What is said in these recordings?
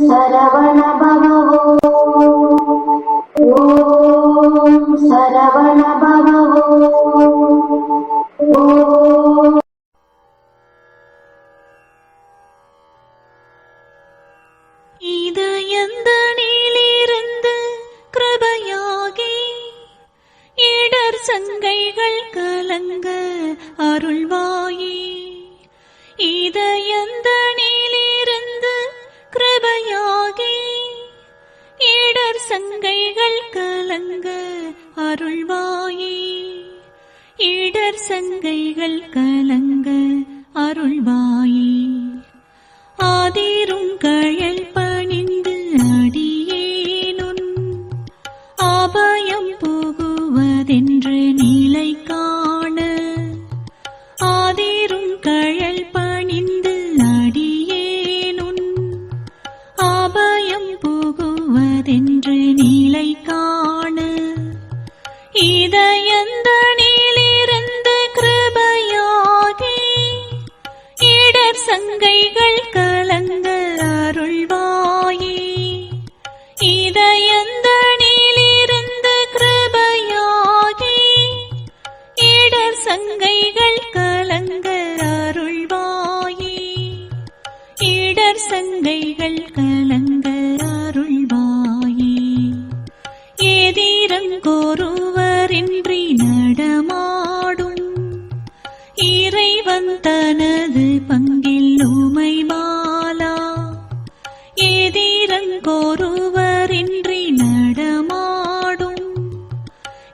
சரவண பவோ ஓம் சரவண பவோ ஓம் இது எந்த நீலிருந்து கிருபையாகி இடர் சங்கைகள் கலங்க அருள்வாயே. இது எந்த கிருபையாகி இடர் சங்கைகள் கலங்க அருள்வாயே. இடர் சங்கைகள் கலங்க அருள்வாயே. ஆதீரும் கழல் பணிந்து அடியேனுன் ஆபயம் போகுவதென்று கங்கைகள் சங்கைகள் கலங்க அருள்வாயே. இதயந்த நீலிருந்து கிருபையாகி இடர் சங்கைகள் கலங்க அருள்வாயே. இடர் சங்கைகள் கலங்க அருள்வாயே. எதிரங்கோருவரின்றி நடமாடும் இறைவன் தனது பங்கே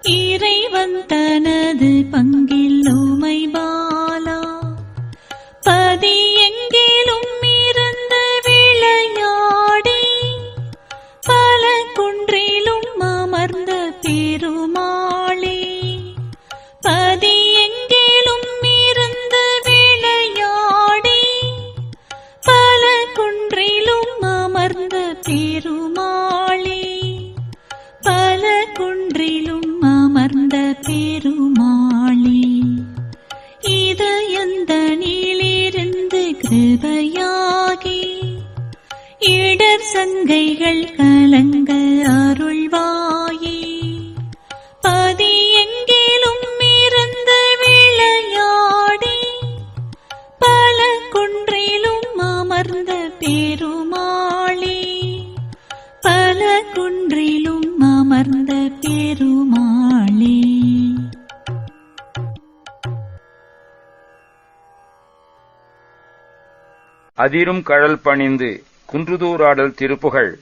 இறைவன் தனது பங்கில் உமை பாலா. பதி எங்கிலும் இருந்து விளையாடி. பல குன்றிலும் அமர்ந்த பெருமாளே. பதி எங்கிலும் இருந்து விளையாடி. பல குன்றிலும் அமர்ந்த பெருமாளே. பல குன்றிலும் பெருமாளே இதயந்த நீலிருந்து கிருபையாகி இடர் சங்கைகள் கலங்க அருள்வாயே. பதி எங்கிலும் இருந்து விளையாடி பல குன்றிலும் அமர்ந்த பெருமாளே. பல குன்றிலும் அமர்ந்த பெருமாளே. அதிரும் கழல் பணிந்து குன்றுதூராடல் திருப்புகழ்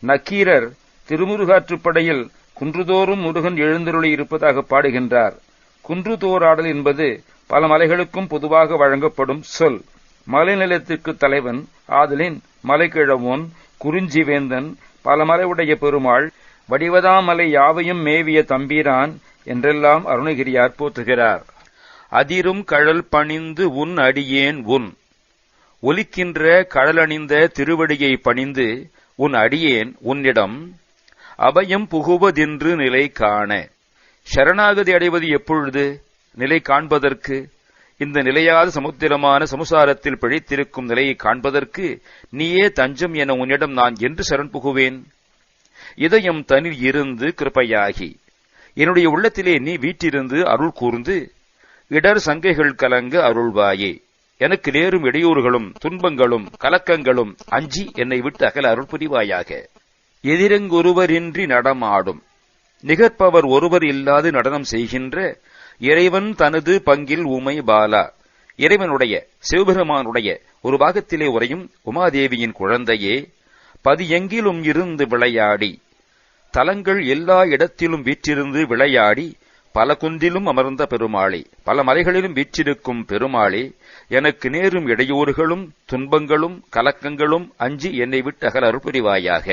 நக்கீரர் திருமுருகாற்றுப்படையில் குன்றுதோறும் முருகன் எழுந்தருளி இருப்பதாக பாடுகின்றார். குன்றுதோராடல் என்பது பல மலைகளுக்கும் பொதுவாக வழங்கப்படும் சொல். மலைநிலத்திற்கு தலைவன் ஆதலின் மலைக்கிழவோன் குறிஞ்சிவேந்தன் பல மலையுடைய பெருமாள் வடிவதாமலை யாவையும் மேவிய தம்பீரான் என்றெல்லாம் அருணகிரியார் போற்றுகிறார். அதிரும் கழல் பணிந்து உன் அடியேன் உன். ஒலிக்கின்ற கடலணிந்த திருவடியை பணிந்து உன் அடியேன் உன்னிடம் அபயம் புகுவதென்று நிலை காண. சரணாகதி அடைவது எப்பொழுது? நிலை காண்பதற்கு. இந்த நிலையாத சமுத்திரமான சமுசாரத்தில் பிழைத்திருக்கும் நிலையை காண்பதற்கு நீயே தஞ்சம் என உன்னிடம் நான் என்று சரண் புகுவேன். இதயம் தனில் இருந்து கிருபையாகி என்னுடைய உள்ளத்திலே நீ வீட்டிருந்து அருள் கூர்ந்து இடர் சங்கைகள் கலங்க அருள்வாயே. எனக்கு நேரும் இடையூறுகளும் துன்பங்களும் கலக்கங்களும் அஞ்சி என்னை விட்டு அகல அருள் புரிவாயாக எதிரங்கொருவரின்றி நடமாடும். நிகர்ப்பவர் ஒருவர் இல்லாது நடனம் செய்கின்ற இறைவன் தனது பங்கில் உமை பாலா. இறைவனுடைய சிவபெருமானுடைய ஒரு பாகத்திலே உறையும் உமாதேவியின் குழந்தையே பதியெங்கிலும் இருந்து விளையாடி தலங்கள் எல்லா இடத்திலும் வீற்றிருந்து விளையாடி பல குன்றிலும் அமர்ந்த பெருமாளி பல மலைகளிலும் வீற்றிருக்கும் பெருமாளி எனக்கு நேரும் இடையூறுகளும் துன்பங்களும் கலக்கங்களும் அஞ்சி என்னை விட்டு அகல அருள் புரிவாயாக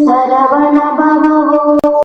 சரவண